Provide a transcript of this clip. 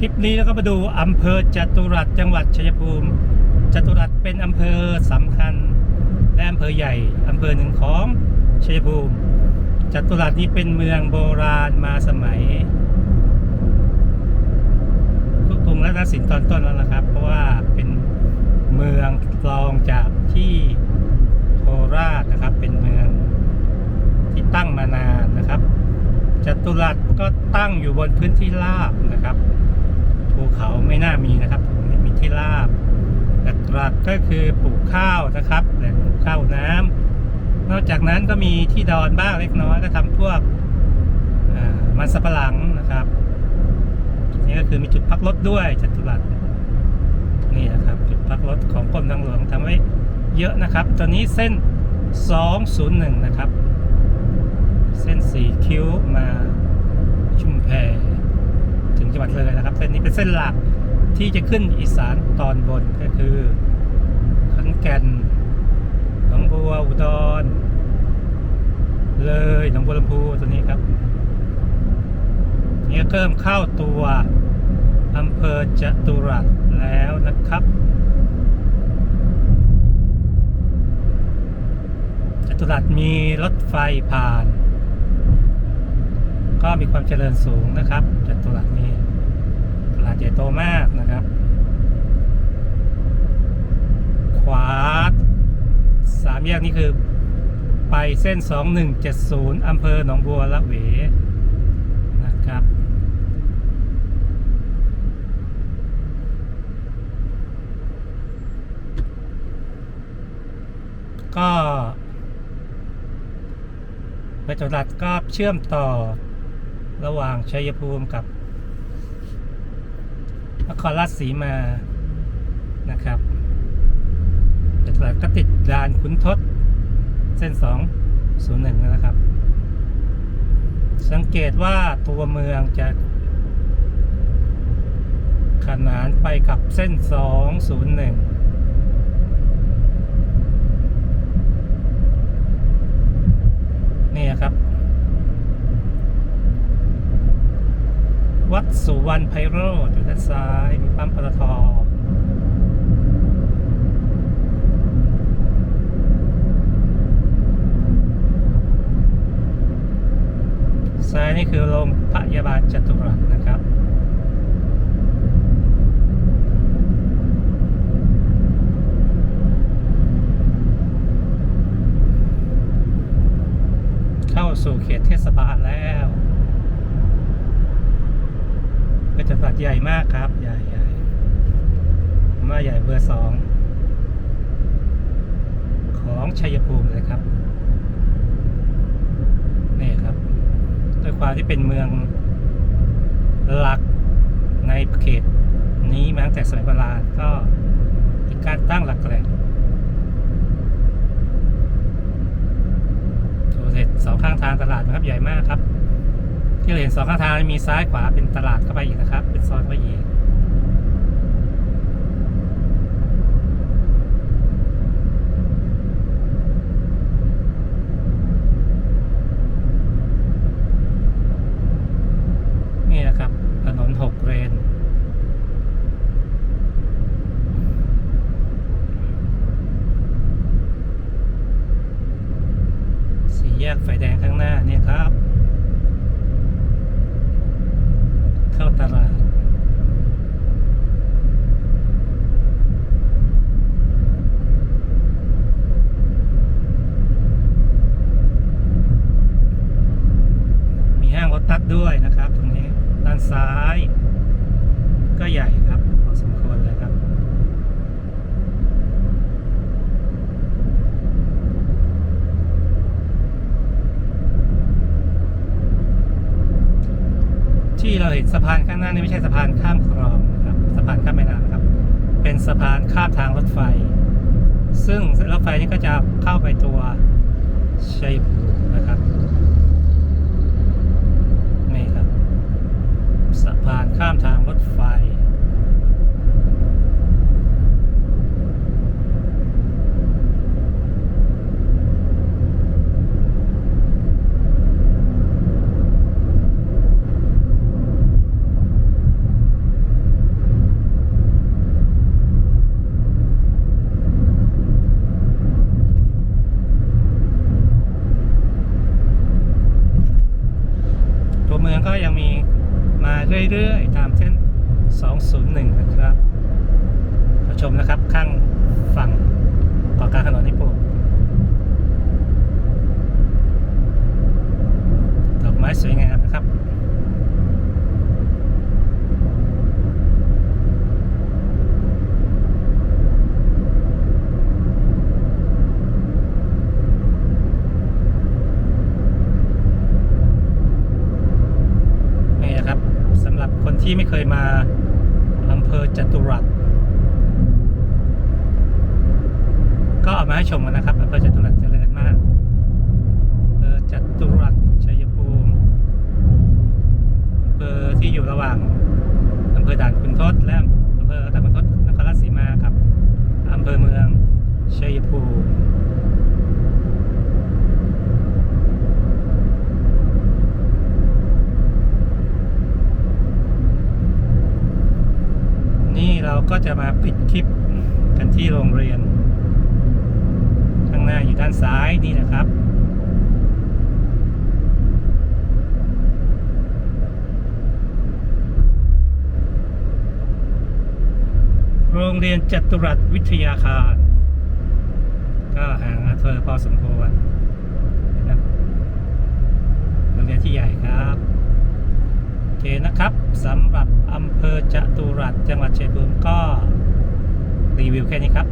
คลิปนี้แล้วก็มาดูอำเภอจตุรัสจังหวัดชัยภูมิจตุรัสเป็นอำเภอสำคัญ และอำเภอใหญ่อำเภอหนึ่งของชัยภูมิจตุรัสนี้เป็นเมืองโบราณมาสมัยกรุงรัตนสินตอนต้นแล้วนะครับ เพราะว่าเป็นเมืองรองจากที่โคราชนะครับ เป็นเมืองที่ตั้งมานานนะครับจตุรัสก็ตั้งอยู่บนพื้นที่ราบนะครับ ภูเขาไม่น่ามีนะครับตรงนี้มีที่ราบหลักๆก็คือปลูกข้าวนะครับแหล่งปลูกข้าวน้ำนอกจากนั้นก็มีที่ดอนบ้างเล็กน้อยก็ทำพวกมันสับปะหลังนะครับ นี่ก็คือมีจุดพักรถด้วยจัตุรัสนี่นะครับจุดพักรถของกรมทางหลวงทำไว้เยอะนะครับ ตอนนี้เส้น 201 นะครับ เส้นสีคิ้วมาชุมแพถึ งจังหวัดเลยนะครับเส้นนี้เป็นเส้นหลักที่จะขึ้นอีสานตอนบนก็คือขอนแก่นหนองบัวอุดร เลยหนองบัวลำพูตัวนี้ครับเนี่ก็เริ่มเข้าตัวอำเภอจตุรัสแล้วนะครับจตุรัสมีรถไฟผ่าน ก็มีความเจริญสูงนะครับจตุรัสนี้ตลาดใหญ่โตมากนะครับ ขวาสามแยกนี้คือไป เส้น 2170 อำเภอหนองบัวละเวนะครับ ก็ไปจตุรัสก็เชื่อมต่อระหว่างชัยภูมิกับนครราชสีมานะครับจตุรัสก็ติดด่านขุนทด เส้น 201 นะครับ สังเกตว่าตัวเมืองจะ ขนานไปกับเส้น 201นี่ครับ วัดสุวรรณไพโรธอยู่ด้านซ้าย มีปั๊มปตทซ้ายนี่คือโรงพยาบาลจตุรัสนะครับเข้าสู่เขตเทศบาลแล้ว ก็จะตัดใหญ่มากครับ ใหญ่ใหญ่มาใหญ่เบอร์สองของชัยภูมิเลยครับ นี่ครับ ด้วยความที่เป็นเมืองหลักในเขตนี้มาตั้งแต่สมัยโบราณก็มีการตั้งหลักแหล่งดูเสร็จสองข้างทางตลาดนะครับใหญ่มากครับ ที่เราเห็นสองข้างทางมีซ้ายขวาเป็นตลาดเข้าไปอีกนะครับ เป็นซอยเข้าไปอีกนี่นะครับ ถนนหกเลน สี่แย กไฟแดงข้างหน้าเนี่ยครับ เข้าตลาดมีห้างรถตัดด้วยนะครับ ตรงนี้ด้านซ้าย ก็ใหญ่ครับพอสมควรเลยครับ ที่เราเห็นสะพานข้างหน้านี่ไม่ใช่สะพานข้ามคลองนะครับสะพานข้ามแม่น้ำครับ เป็นสะพานข้ามทางรถไฟ ซึ่งรถไฟนี้ก็จะเข้าไปตัวชัยภูมินะครับนี่ครับ สะพานข้ามทางรถไฟ เรื่อยๆ ตามเส้น 201 นะครับ ชมนะครับข้างฝั่งเกาะกลางถนนนิโปงดอกไม้สวยงามนะครับ นี่นะครับสำหรับคนที่ไม่เคยมาอำเภอจตุรัสก็เอามาให้ชมกันนะครับอำเภอจตุรัสเจริญมากอำเภอจตุรัสชัยภูมิอำเภอที่อยู่ระหว่างอำเภอด่านคุณทศและอำเภอด่านคุณทศนครราชสีมากับอำเภอเมืองชัยภูมิ นี่เรา ก็จะมาปิดคลิปกันที่โรงเรียน ข้างหน้าอยู่ด้านซ้ายนี่นะครับโรงเรียนจัตุรัสวิทยาคาร ก็ห่างอำเภอพอสมควรนะครับโรงเรียนที่ใหญ่ครับ เคนะครับสำหรับอำเภอจตุรัสจังหวัดชัยภูมิก็รีวิวแค่นี้ครับ